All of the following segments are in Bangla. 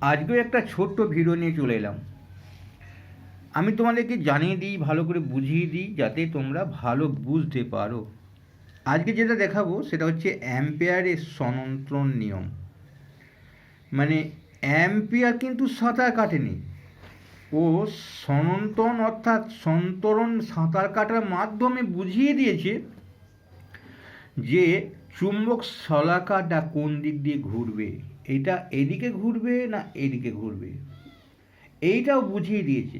আজকেও একটা ছোট্ট ভিডিও নিয়ে চলে এলাম। আমি তোমাদেরকে জানিয়ে দিই, ভালো করে বুঝিয়ে দিই, যাতে তোমরা ভালো বুঝতে পারো। আজকে যেটা দেখাবো, সেটা হচ্ছে অ্যাম্পেয়ারের সনন্ত্রণ নিয়ম। মানে অ্যাম্পিয়ার কিন্তু সাঁতার কাটেনি। ও সনন্তন অর্থাৎ সন্তরণ সাঁতার কাটার মাধ্যমে বুঝিয়ে দিয়েছে যে চুম্বক শলাকাটা কোন দিক দিয়ে ঘুরবে। এটা এদিকে ঘুরবে না এদিকে ঘুরবে? এইটাও বুঝিয়ে দিয়েছে।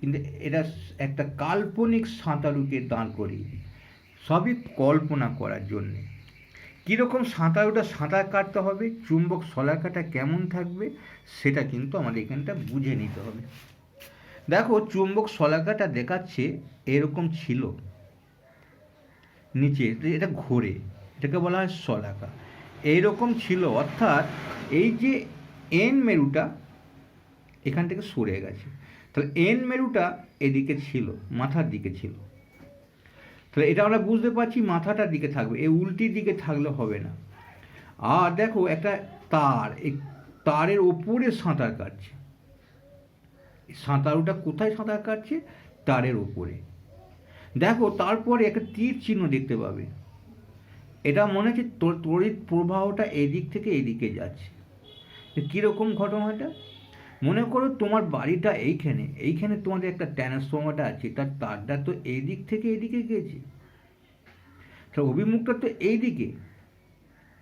কিন্তু এটা একটা কাল্পনিক সাঁতারুকে দাঁড় করিয়ে সবই কল্পনা করার জন্যে। কীরকম সাঁতারুটা সাঁতার কাটতে হবে, চুম্বক শলাকাটা কেমন থাকবে, সেটা কিন্তু আমাদের এখানটা বুঝে নিতে হবে। দেখো, চুম্বক শলাকাটা দেখাচ্ছে এরকম ছিল। নিচে, এটা ঘোরে, এটাকে বলা হয় শলাকা। এইরকম ছিল, অর্থাৎ এই যে এন মেরুটা এখান থেকে সরে গেছে। তাহলে এন মেরুটা এদিকে ছিল, মাথার দিকে ছিল। তাহলে এটা আমরা বুঝতে পারছি মাথাটার দিকে থাকবে, এই উল্টি দিকে থাকলে হবে না। আর দেখো একটা তার, এই তারের ওপরে সাঁতার কাটছে। সাঁতারুটা কোথায় সাঁতার কাটছে? তারের ওপরে। দেখো তারপরে একটা তীর চিহ্ন দেখতে পাবে। এটা মনে হচ্ছে তড়িৎ প্রবাহটা এদিক থেকে এদিকে যাচ্ছে। কীরকম ঘটনাটা মনে করো তোমার বাড়িটা এইখানে এইখানে তোমাদের একটা ট্রান্সফর্মারটা আছে, তার তারটা তো এই দিক থেকে এদিকে গেছে তো অভিমুখটা তো এই দিকে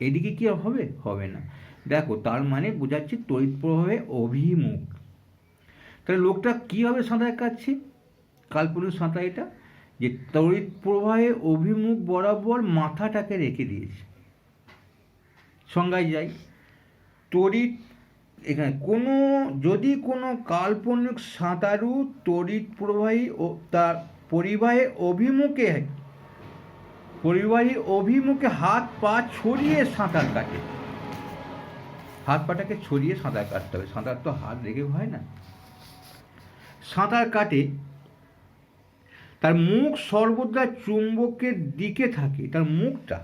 এদিকে কি হবে? হবে না। দেখো, তার মানে বোঝাচ্ছে তড়িৎ প্রবাহে অভিমুখ। তাহলে লোকটা কীভাবে সাঁতার কাটছে? কাল্পনিক সাঁতার এটা? যে তড়িৎ প্রবাহে অভিমুখ বরাবর মাথাটাকে রেখে দিয়েছে। সংজ্ঞায় যাই। তড়িৎ এখানে কোনো, যদি কোনো কাল্পনিক সাঁতারু তড়িৎ প্রবাহী ও তার পরিবাহে অভিমুখে, পরিবাহী অভিমুখে হাত পা ছড়িয়ে সাঁতার কাটে। হাত পাটাকে ছড়িয়ে সাঁতার কাটতে হবে। সাঁতার তো হাত রেখে হয় না। সাঁতার কাটে তার মুখ সর্বদা চুম্বকের দিকে থাকে, তার মুখটা।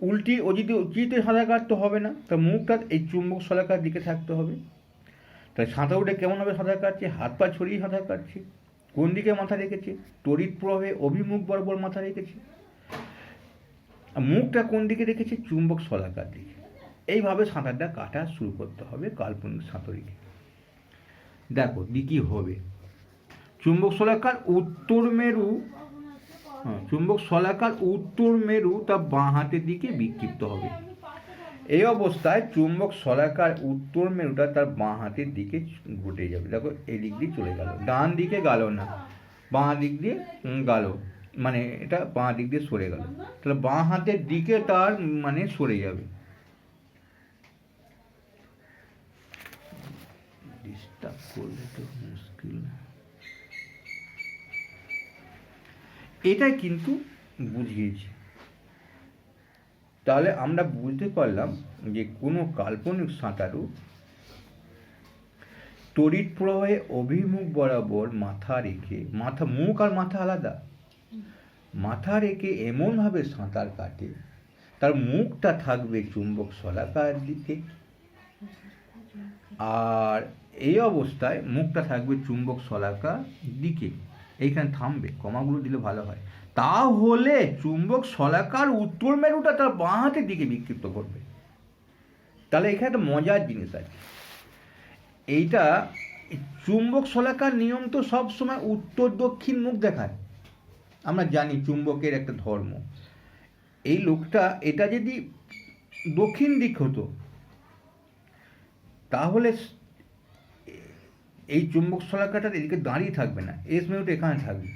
উল্টি ও যদি উচিতে সাঁতার কাটতে হবে না, তার মুখটা এই চুম্বক শলাকার দিকে থাকতে হবে। তাই সাঁতার উঠে কেমনভাবে সাঁতার কাটছে? হাত পা ছড়িয়ে সাঁতার কাটছে, কোন দিকে মাথা রেখেছে? তড়িৎ প্রবাহে অভিমুখ বরাবর মাথা রেখেছে। মুখটা কোন দিকে রেখেছে? চুম্বক শলাকার দিকে এইভাবে সাঁতারটা কাটা শুরু করতে হবে কাল্পনিক সাঁতারিকে। দেখো দি কী হবে। চুম্বক শলাকার উত্তর মেরু হ্যাঁ, চুম্বক শলাকার উত্তর মেরু তা বাঁ হাতের দিকে বিক্ষিপ্ত হবে। এই অবস্থায় চুম্বক শলাকার উত্তর মেরুটা তার বাঁ হাতের দিকে ঘটে যাবে। দেখো এদিক দিয়ে চলে গেল। ডান দিকে গেল না বাঁ দিক দিয়ে গেল। মানে এটা বাঁ দিক দিয়ে সরে গেল। তাহলে বাঁ হাতের দিকে তার মানে সরে যাবে। ডিস্টার্ব করলে তো মুশকিল এটাই কিন্তু বুঝিয়েছে। তাহলে আমরা বুঝতে পারলাম যে কোনো কাল্পনিক সাঁতারু তড়িৎ প্রবাহে অভিমুখ বরাবর মাথা রেখে, মাথা, মুখ আর মাথা আলাদা। মাথা রেখে এমনভাবে সাঁতার কাটে, তার মুখটা থাকবে চুম্বক শলাকার দিকে। আর এই অবস্থায় মুখটা থাকবে চুম্বক শলাকার দিকে। এইখানে থামবে, কমাগুলো দিলে ভালো হয়। তাহলে চুম্বক শলাকার উত্তর মেরুটা তার বাঁ হাতের দিকে বিক্ষিপ্ত করবে। তাহলে এখানে একটা মজার জিনিস আছে। এইটা এই চুম্বক শলাকার নিয়ম তো সব সময় উত্তর দক্ষিণ মুখ দেখায়। আমরা জানি চুম্বকের একটা ধর্ম। এই লোকটা, এটা যদি দক্ষিণ দিক হতো, তাহলে এই চুম্বক শলাকাটা এদিকে দাঁড়িয়ে থাকবে না এস মেরুটা এখানে থাকবে।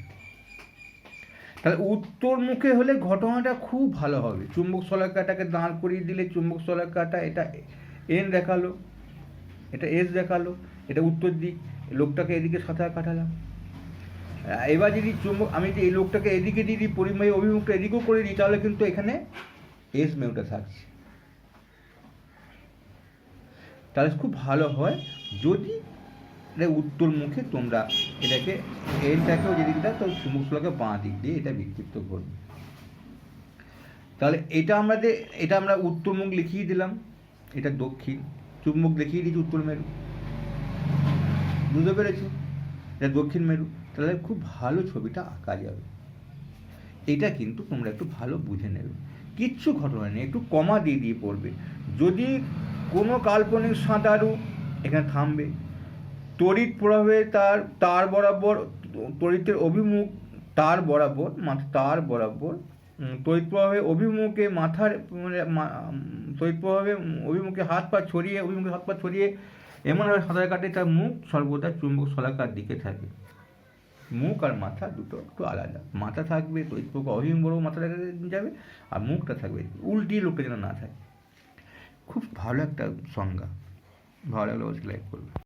তাহলে উত্তর মুখে হলে ঘটনাটা খুব ভালো হবে। চুম্বক শলাকাটাকে দাঁড় করিয়ে দিলে চুম্বক শলাকাটা, এটা এন দেখাল, এটা এস দেখাল, এটা উত্তর দিক, লোকটাকে এদিকে সাঁতার কাটালাম। এবার যদি চুম্বক, আমি যদি এই লোকটাকে এদিকে দিয়ে দিই পরিবাহী অভিমুখটা এদিকেও করে দিই, তাহলে কিন্তু এখানে এস মেরুটা থাকছে। তাহলে খুব ভালো হয়, যদি উত্তর মুখে তোমরা এটাকে এনটাকেও যেদিকে দাও তো চুম্বকগুলোকে বাঁ দিক দিয়ে এটা বিক্ষিপ্ত করবে। তাহলে এটা আমাদের এটা আমরা উত্তর মুখ লিখিয়ে দিলাম, এটা দক্ষিণ। চুম্বক দেখিয়ে দিয়েছি উত্তর মেরু। বুঝতে পেরেছ? এটা দক্ষিণ মেরু। তাহলে খুব ভালো ছবিটা আঁকা যাবে। এটা কিন্তু তোমরা একটু ভালো বুঝে নেবে। কিচ্ছু ঘটনা নেই, একটু কমা দিয়ে দিয়ে পড়বে। যদি কোনো কাল্পনিক সাঁতারু এখানে থামবে তড়িৎ প্রভাবে তার তার বরাবর, তড়িতের অভিমুখ তার বরাবর, মাথা তার বরাবর তড়িৎ প্রভাবে অভিমুখে মাথার মানে তড়িৎ প্রভাবে অভিমুখে হাত পা ছড়িয়ে, অভিমুখে হাত পা ছড়িয়ে এমনভাবে সাঁতার কাটে তার মুখ সর্বদা চুম্বক শলাকার দিকে থাকে। মুখ আর মাথা দুটো একটু আলাদা। মাথা থাকবে, তড়িৎ প্রবাহ অভিমুখ বড় মাথা যাবে আর মুখটা থাকবে। উল্টিয়ে লোকটা যেন না থাকে। খুব ভালো একটা সংজ্ঞা। ভালো লাগলে অবশ্যই লাইক করবে।